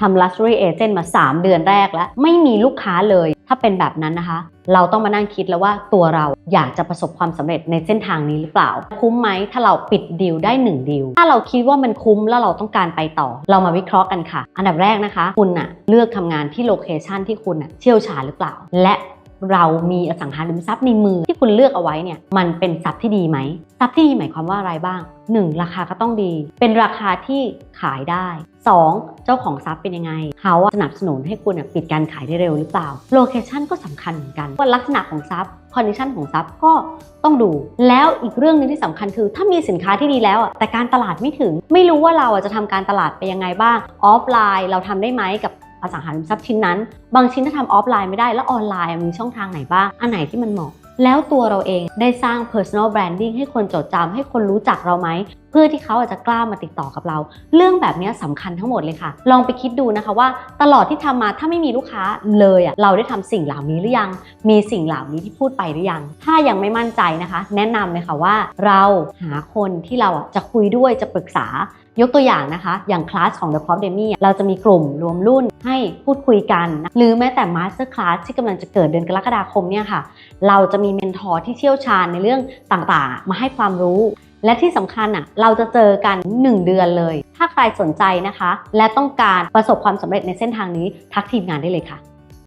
ทำ luxury agent มา 3 เดือนแรกแล้ว ไม่มีลูกค้าเลย ถ้าเป็นแบบนั้นนะคะ เราต้องมานั่งคิดแล้วว่าตัวเราอยากจะประสบความสำเร็จในเส้นทางนี้หรือเปล่า คุ้มไหมถ้าเราปิดดีลได้ 1 ดีล ถ้าเราคิดว่ามันคุ้มแล้วเราต้องการไปต่อ เรามาวิเคราะห์กันค่ะ อันดับแรกนะคะ คุณน่ะเลือกทำงานที่โลเคชันที่คุณน่ะเชี่ยวชาญหรือเปล่า และ เรามีอสังหาริมทรัพย์ในมือที่คุณเลือกเอาไว้เนี่ยมันเป็นทรัพย์ที่ดีไหมทรัพย์ที่ดีหมายความว่าอะไรบ้าง 1. ราคาก็ต้องดี เป็นราคาที่ขายได้ 2. เจ้าของทรัพย์เป็นยังไง เขาสนับสนุนให้คุณปิดการขายได้เร็วหรือเปล่าโลเคชันก็สำคัญเหมือนกันว่าลักษณะของทรัพย์คอนดิชันของทรัพย์ก็ต้องดู แล้วอีกเรื่องหนึงที่สำคัญคือ ถ้ามีสินค้าที่ดีแล้วแต่การตลาดไม่ถึง ไม่รู้ว่าเราจะทำการตลาดไปยังไงบ้างออฟไลน์ เราทำได้ไหมกับ อสังหาริมทรัพย์ชิ้นนั้น บางชิ้นถ้าทำออฟไลน์ไม่ได้แล้วออนไลน์มีช่องทางไหนบ้าง อันไหนที่มันเหมาะแล้วตัวเราเองได้สร้าง personal branding ให้คนจดจำให้คนรู้จักเราไหม พื่อที่เขาอาจจะกล้ามาติดต่อกับเรา เรื่องแบบนี้สำคัญทั้งหมดเลยค่ะ ลองไปคิดดูนะคะว่าตลอดที่ทำมาถ้าไม่มีลูกค้าเลยอะเราได้ทำสิ่งเหล่านี้หรือยัง มีสิ่งเหล่านี้ที่พูดไปหรือยัง ถ้ายังไม่มั่นใจนะคะ แนะนำเลยค่ะว่าเราหาคนที่เราอะจะคุยด้วยจะปรึกษายกตัวอย่างนะคะ อย่างคลาสของ The Prop Demi เราจะมีกลุ่มรวมรุ่นให้พูดคุยกัน หรือแม้แต่ Master Class ที่กำลังจะเกิดเดือนกรกฎาคมเนี่ยค่ะ เราจะมีเมนทอร์ที่เชี่ยวชาญในเรื่องต่างๆ มาให้ความรู้ และที่สำคัญอะเราจะเจอกัน 1 เดือนเลย ถ้าใครสนใจนะคะ และต้องการประสบความสำเร็จในเส้นทางนี้ทักทีมงานได้เลยค่ะ